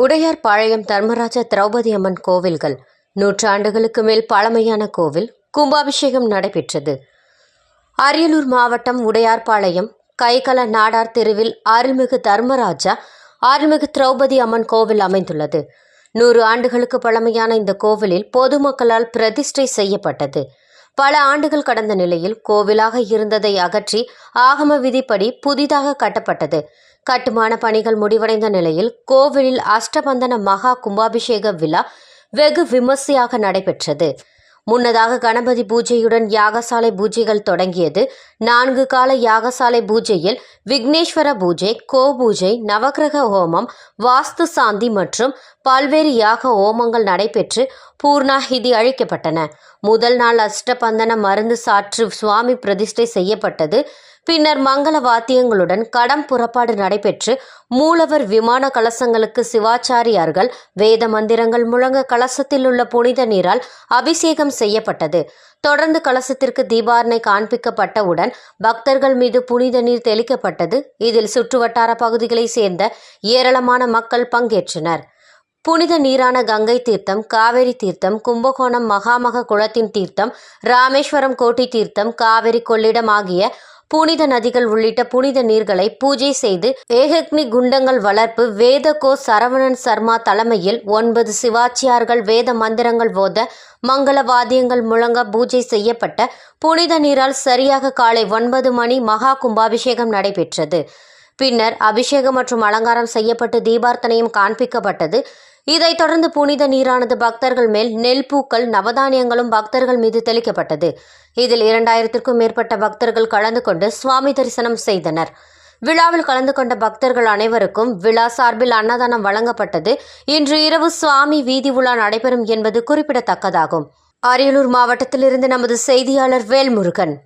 உடையார்பாளையம் தர்மராஜ திரௌபதி அம்மன் கோவில்கள். நூற்றாண்டுகளுக்கு மேல் பழமையான கோவில். கும்பாபிஷேகம் நடைபெற்றது. அரியலூர் மாவட்டம் உடையார்பாளையம் கைகல நாடார் தெருவில் அருள்மிகு தர்மராஜா அருள்மிகு திரௌபதி அம்மன் கோவில் அமைந்துள்ளது. நூறு ஆண்டுகளுக்கு பழமையான இந்த கோவிலில் பொதுமக்களால் பிரதிஷ்டை செய்யப்பட்டது. பல ஆண்டுகள் கடந்த நிலையில் கோவிலாக இருந்ததை அகற்றி ஆகம விதிப்படி புதிதாக கட்டப்பட்டது. கட்டுமான பணிகள் முடிவடைந்த நிலையில் கோவிலில் அஷ்டபந்தன மகா கும்பாபிஷேக விழா வெகு விமர்சையாக நடைபெற்றது. முன்னதாக கணபதி பூஜையுடன் யாகசாலை பூஜைகள் தொடங்கியது. நான்கு கால யாகசாலை பூஜையில் விக்னேஸ்வர பூஜை கோ பூஜை நவக்கிரக ஹோமம் வாஸ்து சாந்தி மற்றும் பல்வேறு யாக ஓமங்கள் நடைபெற்று பூர்ணாஹிதி அழிக்கப்பட்டன. முதல் நாள் அஷ்டபந்தன மருந்து சாற்று சுவாமி பிரதிஷ்டை செய்யப்பட்டது. பின்னர் மங்கள வாத்தியங்களுடன் கடம் புறப்பாடு நடைபெற்று மூலவர் விமான கலசங்களுக்கு சிவாச்சாரியார்கள் வேத மந்திரங்கள் முழங்க கலசத்தில் உள்ள புனித நீரால் அபிஷேகம் செய்யப்பட்டது. தொடர்ந்து கலசத்திற்கு தீபாரணை காண்பிக்கப்பட்டவுடன் பக்தர்கள் மீது புனித நீர் தெளிக்கப்பட்டது. இதில் சுற்றுவட்டார பகுதிகளைச் சேர்ந்த ஏராளமான மக்கள் பங்கேற்றனர். புனித நீரான கங்கை தீர்த்தம் காவேரி தீர்த்தம் கும்பகோணம் மகாமக குளத்தின் தீர்த்தம் ராமேஸ்வரம் கோட்டி தீர்த்தம் காவிரி கொள்ளிடம் ஆகிய புனித நதிகள் உள்ளிட்ட புனித நீர்களை பூஜை செய்து ஏகக்னி குண்டங்கள் வளர்ப்பு வேத கோ சரவணன் சர்மா தலைமையில் ஒன்பது சிவாச்சியார்கள் வேத மந்திரங்கள் ஓத மங்கள வாத்தியங்கள் முழங்க பூஜை செய்யப்பட்ட புனித நீரால் சரியாக காலை ஒன்பது மணி மகா கும்பாபிஷேகம் நடைபெற்றது. பின்னர் அபிஷேகம் மற்றும் அலங்காரம் செய்யப்பட்டு தீபார்த்தனையும் காண்பிக்கப்பட்டது. இதைத் தொடர்ந்து புனித நீரானது பக்தர்கள் மேல் நெல் பூக்கள் நவதானியங்களும் பக்தர்கள் மீது தெளிக்கப்பட்டது. இதில் இரண்டாயிரத்திற்கும் மேற்பட்ட பக்தர்கள் கலந்து கொண்டு சுவாமி தரிசனம் செய்தனர். விழாவில் கலந்து கொண்ட பக்தர்கள் அனைவருக்கும் விழா சார்பில் அன்னதானம் வழங்கப்பட்டது. இன்று இரவு சுவாமி வீதி உலா நடைபெறும் என்பது குறிப்பிடத்தக்கதாகும். அரியலூர் மாவட்டத்திலிருந்து நமது செய்தியாளர் வேல்முருகன்.